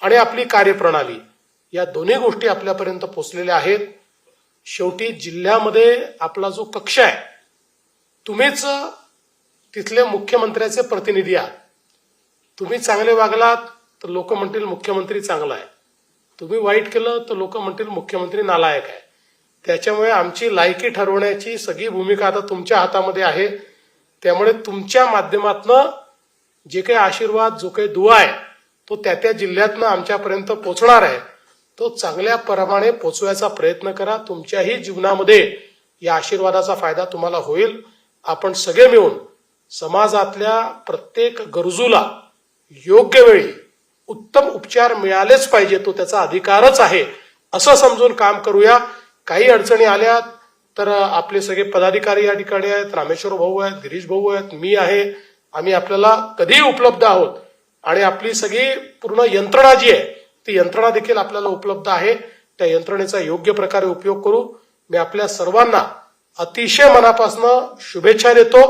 आणि आपली कार्यप्रणाली. या दोन्ही गोष्टी आपल्यापर्यंत पोचलेल्या आहेत. शेवटी जिल्ह्यामध्ये आपला जो कक्ष आहे तुम्हीच तिथले मुख्यमंत्र्याचे प्रतिनिधी आहात. तुम्ही चांगले वागलात तर लोक म्हणतील मुख्यमंत्री चांगला आहे. तुम्ही वाईट केलं तर लोक म्हणतील मुख्यमंत्री नालायक आहे. त्याच्यामुळे आमची लायकी ठरवण्याची सगळी भूमिका आता तुमच्या हातामध्ये आहे. त्यामुळे तुमच्या माध्यमातनं जे काही आशीर्वाद जो काही दुवा आहे तो त्या त्या जिल्ह्यातनं आमच्यापर्यंत पोचणार आहे. तो चांगल्या प्रमाणे पोचवायचा प्रयत्न करा. तुमच्याही जीवनामध्ये या आशीर्वादाचा फायदा तुम्हाला होईल. आपण सगळे मिळून समाजातल्या प्रत्येक गरजूला योग्य वेळी उत्तम उपचार मिळालेच पाहिजे. तो त्याचा अधिकारच आहे. असं समजून काम करूया. काही अडचणी आल्या तर आपले सगळे पदाधिकारी या ठिकाणी आहेत. रामेश्वर भाऊ आहेत गिरीश भाऊ आहेत मी आहे. आम्ही आपल्याला कधीही उपलब्ध आहोत. आणि आपली सगळी पूर्ण यंत्रणा जी आहे ती यंत्रणा देखील आपल्याला उपलब्ध आहे. त्या यंत्रणेचा योग्य प्रकारे उपयोग करू. मी आपल्या सर्वांना अतिशय मनापासून शुभेच्छा देतो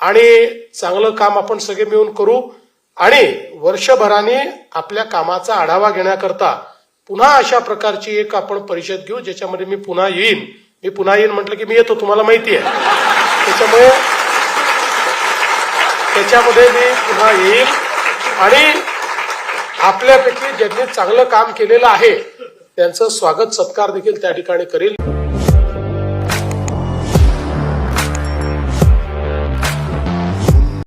आणि चांगलं काम आपण सगळे मिळून करू. आणि वर्षभराने आपल्या कामाचा आढावा घेण्याकरता पुन्हा अशा प्रकारची एक आपण परिषद घेऊ ज्याच्यामध्ये मी पुन्हा येईन. मी पुन्हा येईन म्हटलं की मी येतो तुम्हाला माहिती आहे. त्याच्यामुळे त्याच्यामध्ये मी पुन्हा येईल आणि आपल्यापैकी ज्यांनी चांगलं काम केलेलं आहे त्यांचं स्वागत सत्कार देखील त्या ठिकाणी करेल.